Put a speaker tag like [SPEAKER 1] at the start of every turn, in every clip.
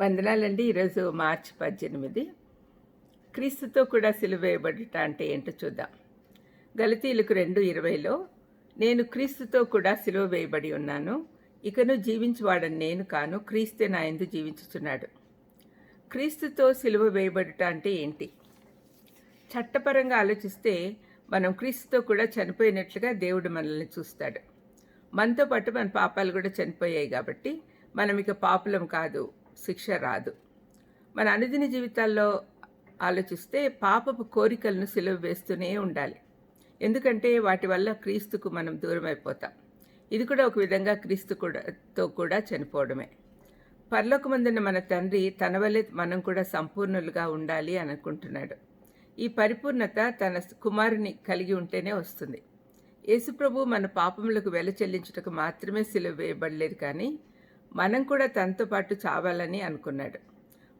[SPEAKER 1] వందనాలండి. ఈరోజు మార్చి పద్దెనిమిది. క్రీస్తుతో కూడా సిలువ వేయబడుట అంటే ఏంటో చూద్దాం. గలతీలకు రెండు ఇరవైలో నేను క్రీస్తుతో కూడా సిలువ వేయబడి ఉన్నాను. ఇకను జీవించువాడని నేను కాను క్రీస్తే నా ఎందు జీవించుచున్నాడు. క్రీస్తుతో సిలువ వేయబడుట అంటే ఏంటి? చట్టపరంగా ఆలోచిస్తే మనం క్రీస్తుతో కూడా చనిపోయినట్లుగా దేవుడు మనల్ని చూస్తాడు. మనతో పాటు మన పాపాలు కూడా చనిపోయాయి కాబట్టి మనం ఇక పాపులం కాదు. శిక్ష రాదు. మన అనుదిన జీవితాల్లో ఆలోచిస్తే పాపపు కోరికలను సిలువ వేస్తూనే ఉండాలి. ఎందుకంటే వాటి వల్ల క్రీస్తుకు మనం దూరం అయిపోతాం ఇది కూడా ఒక విధంగా క్రీస్తు కూడాతో కూడా చనిపోవడమే. పర్లోకమందున్న మన తండ్రి తన వల్లే మనం కూడా సంపూర్ణులుగా ఉండాలి అనుకుంటున్నాడు. ఈ పరిపూర్ణత తన కుమారుని కలిగి ఉంటేనే వస్తుంది. యేసుప్రభు మన పాపములకు వెల చెల్లించుటకు మాత్రమే సిలువ వేయబడలేదు కానీ మనం కూడా తనతో పాటు చావాలని అనుకున్నాడు.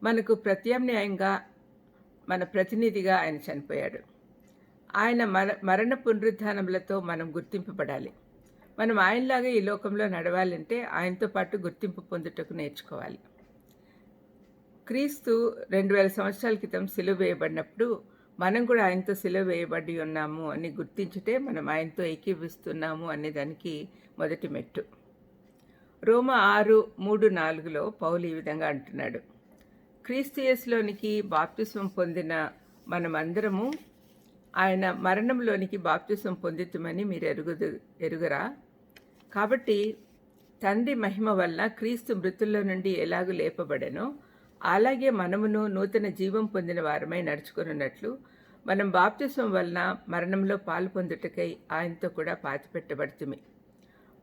[SPEAKER 1] మనకు ప్రత్యామ్నాయంగా మన ప్రతినిధిగా ఆయన చనిపోయాడు. ఆయన మర మరణ పునరుద్ధానములతో మనం గుర్తింపబడాలి. మనం ఆయనలాగా ఈ లోకంలో నడవాలంటే ఆయనతో పాటు గుర్తింపు పొందుటకు నేర్చుకోవాలి. క్రీస్తు రెండు వేల సంవత్సరాల క్రితం సిలువ వేయబడినప్పుడు మనం కూడా ఆయనతో సిలువ వేయబడి ఉన్నాము అని గుర్తించుటే మనం ఆయనతో ఏకీభిస్తున్నాము అనే దానికి మొదటి మెట్టు. రోమ ఆరు మూడు నాలుగులో పౌలు ఈ విధంగా అంటున్నాడు. క్రీస్తుయస్లోనికి బాప్తిస్వం పొందిన మనమందరము ఆయన మరణంలోనికి బాప్తిస్వం పొందితుమని మీరు ఎరుగుదు ఎరుగరా? కాబట్టి తండ్రి మహిమ వల్ల క్రీస్తు మృతుల్లో నుండి ఎలాగూ లేపబడెనో అలాగే మనమును నూతన జీవం పొందిన వారమై నడుచుకున్నట్లు మనం బాప్తిస్వం వలన మరణంలో పాలు పొందుటకై ఆయనతో కూడా పాతిపెట్టబడుతుంది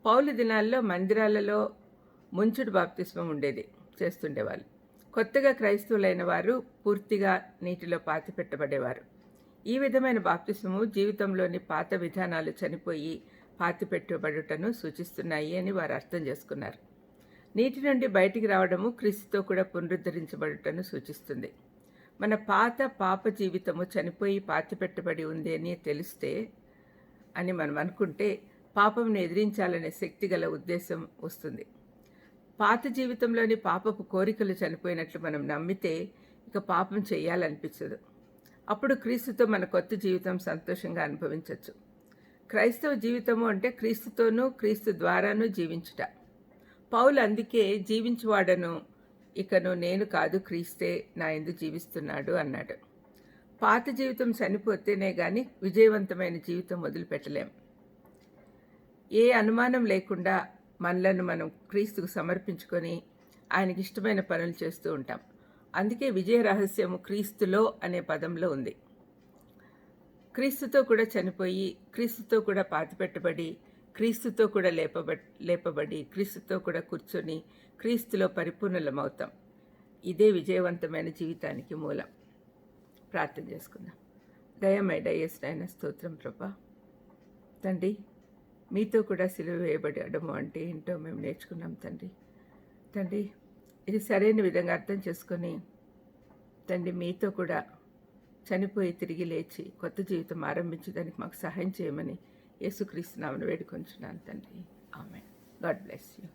[SPEAKER 1] పౌలు దినాల్లో మందిరాలలో ముంచుడు బాప్తిస్మం ఉండేది చేస్తుండేవాళ్ళు. కొత్తగా క్రైస్తవులైన వారు పూర్తిగా నీటిలో పాతి పెట్టబడేవారు. ఈ విధమైన బాప్తిస్మము జీవితంలోని పాత విధానాలు చనిపోయి పాతి పెట్టబడుటను సూచిస్తున్నాయి అని వారు అర్థం చేసుకున్నారు. నీటి నుండి బయటికి రావడము క్రీస్తుతో కూడా పునరుద్ధరించబడుటను సూచిస్తుంది. మన పాత పాప జీవితము చనిపోయి పాతి పెట్టబడి ఉంది అని తెలిస్తే అని మనం అనుకుంటే పాపంను ఎదిరించాలనే శక్తి గల ఉద్దేశం వస్తుంది. పాత జీవితంలోని పాపపు కోరికలు చనిపోయినట్లు మనం నమ్మితే ఇక పాపం చేయాలనిపించదు. అప్పుడు క్రీస్తుతో మన కొత్త జీవితం సంతోషంగా అనుభవించవచ్చు క్రైస్తవ జీవితము అంటే క్రీస్తుతోనూ క్రీస్తు ద్వారానూ జీవించుట. పౌలు అందుకే జీవించువాడను ఇకను నేను కాదు క్రీస్తే నా ఎందు జీవిస్తున్నాడు అన్నాడు. పాత జీవితం చనిపోతేనే కానీ విజయవంతమైన జీవితం మొదలుపెట్టలేం. ఏ అనుమానం లేకుండా మనలను మనం క్రీస్తుకు సమర్పించుకొని ఆయనకి ఇష్టమైన పనులు చేస్తూ ఉంటాం. అందుకే విజయ రహస్యము క్రీస్తులో అనే పదంలో ఉంది. క్రీస్తుతో కూడా చనిపోయి క్రీస్తుతో కూడా పాతిపెట్టబడి క్రీస్తుతో కూడా లేపబ లేపబడి క్రీస్తుతో కూడా కూర్చొని క్రీస్తులో పరిపూర్ణలమవుతాం. ఇదే విజయవంతమైన జీవితానికి మూలం. ప్రార్థన చేసుకుందాం. దయమై డయస్ నాయన స్తోత్రం ప్రభా. తండ్రి మీతో కూడా సిలువ వేయబడము అంటే ఏంటో మేము నేర్చుకున్నాం తండ్రి. తండ్రి ఇది సరైన విధంగా అర్థం చేసుకొని తండ్రి మీతో కూడా చనిపోయి తిరిగి లేచి కొత్త జీవితం ఆరంభించడానికి మాకు సహాయం చేయమని యేసుక్రీస్తు నామను వేడుకొంచున్నాను తండ్రి. ఆమె గాడ్ బ్లెస్ యూ.